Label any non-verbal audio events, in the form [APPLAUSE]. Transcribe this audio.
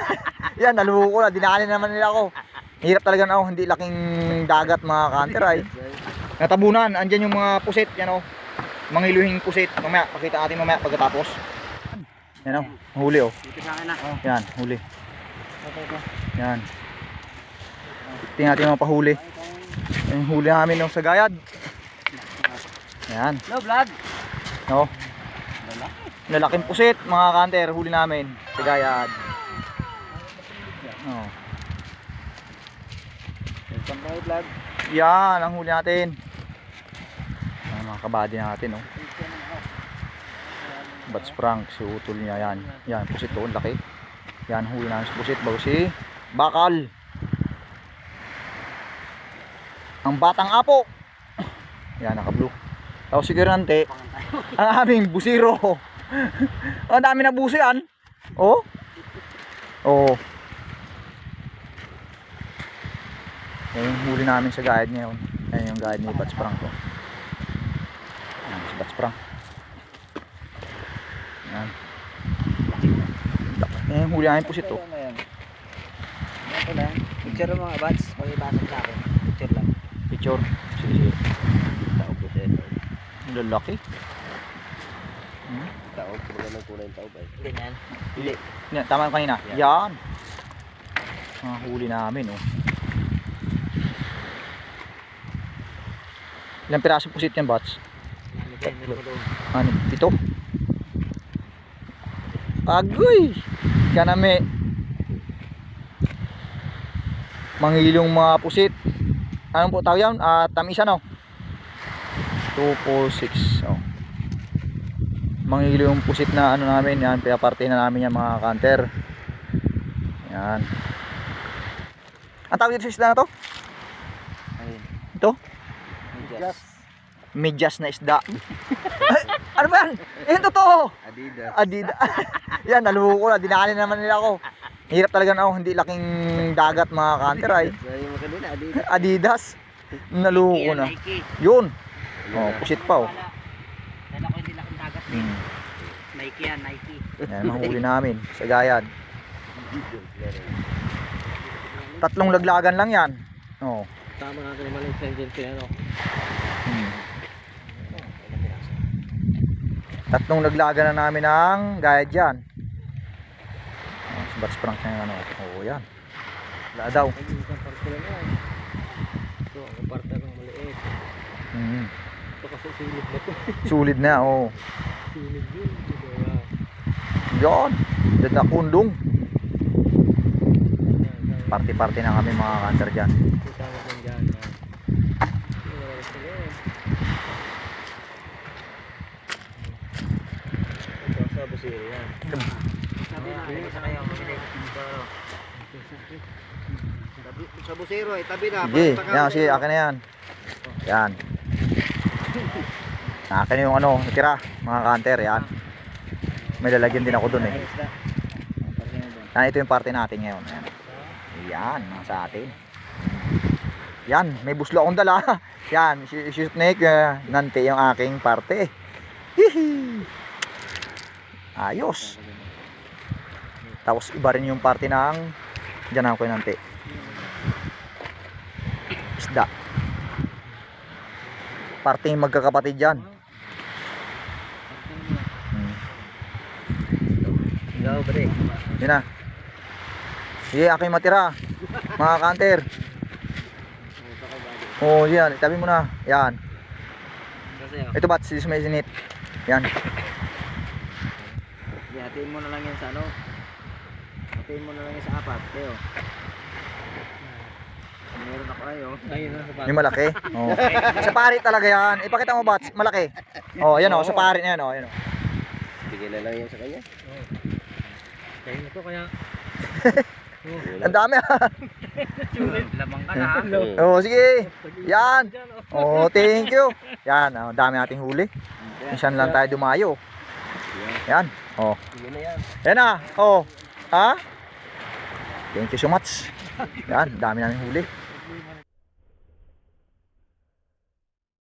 [LAUGHS] Yan, naluho ko na. Dinaanin naman nila ako. Hirap talaga na ako. Hindi laking dagat mga kanter ay. Natabunan. Andyan yung mga pusit. Yan o. Mga iluhing pusit. Mamaya, pakita natin mamaya pagkatapos. Yan o. Huli o. Dito sa akin na. Yan, huli. Yan. Tingnan natin yung mga pahuli. Yung huli namin nung sa gayad. Yan. No, vlog. No. Lalaking pusit, mga kanter, huli namin. Sa gayad. Oh. Welcome my vlog. Yan, ang huli natin. Yan, mga kabady natin, oh. Bats prank, si utol niya, yan. Yan, pusit to, ang laki. Yan, huli namin si pusit, bago si Bakal. Ang batang apo. Yan, naka-blue. Tapos si Kirante, ang aming busiro. [LAUGHS] ang dami na busi yan. Oh. Oh. Yan yung huli namin sa guide ngayon. Yan yung guide ni Bats Prank ko. Yan si Bats Prank. Yan. Yan yung huli namin pusit to. Ano yan? Lang. Picture ng mga bats. Pag-ipasok sa akin. Picture lang. Picture. Sige, sige. Taob ko sa'yo. Ang lalaki. Hmm? Taob. Kumaganda ng kulay ng taob ay. Ganyan. Hindi. Yan, tama yung kanina. Yan. Yan. Mga huli namin, oh. Ilang piraso pusit yan, Bats? Ano? Ito? Agoy! Kanami. Mangilong mga pusit. Anong po tawag yan? Ah, tamis ano? 2, 4, 6. Oh. Mangilong pusit na ano namin. Yan, pinaparte na namin yan mga kanter. Yan. Ang tawag dito sa na to? Ayun. Ito? Medyas. Medyas na isda. Ay, ano ba yan? Yan totoo! Adidas. Adidas. [LAUGHS] yan, naluho ko na. Dinaanin naman nila ako. Hirap talaga na ako. Hindi laking dagat mga kanter ay. Adidas. Adidas. Naluho ko na. Yun. Oh, pusit pa oh. Kala ko hindi laking dagat. Hmm. Nike yan, Nike. Yan, mahuli namin sa gayad. Tatlong laglagan lang yan. Oh. Tama natin yung maling sentence ko yan. Hmm. Tatlong laglagan na namin ng gayad yan. Oh, si Bats Prank na yung ano. Oo, yan. Wala daw. Yan. Ito, ang parte ng maliit. Hmm. Ito kasi silid na to. [LAUGHS] Sulit na, oh. Silid yun. Diba? Yan. Diyan na kundong. Party-party na kami mga kanter dyan. Sa busiro ay tabi na. Sige, yan, sige, akin na yan. Yan. Akin yung ano, natira, mga kanter, yan. May lalagyan din ako dun eh. Yan, ito yung party natin ngayon. Yan, yan mga sa atin. Yan, may buslo akong dala. [LAUGHS] Yan, si, si Snake, uh, nante yung aking parte. Hihi. Ayos. Tapos iba rin yung party ng Diyan ako yung nante. Isda. Parting magkakapatid yan. Hmm. Yun na. Sige, aking matira. Mga kanter. Oo, oh, yan. Itabi mo na. Yan. Oh, Ito bat, si may sinit. Yan. hatiin mo na lang yan sa ano. Hatiin mo na lang yan sa apat. Kayo. Meron ako ayo. Ayun na Yung malaki. [LAUGHS] Oh. sa pari talaga yan. Ipakita mo bats, malaki. Oh, yan oh, sa pari na yan oh, yan oh. Bigyan na lang yan sa kanya. Kaya na to kaya. [LAUGHS] Ang dami ah. Lamang ka na. [LAUGHS] Oh, sige. Yan. Oh, thank you. Yan, oh, dami nating huli. Minsan lang tayo dumayo. Yan. Oh. Yan. Yan na. Oh. Ha? Thank you so much. Yan, dami namin huli.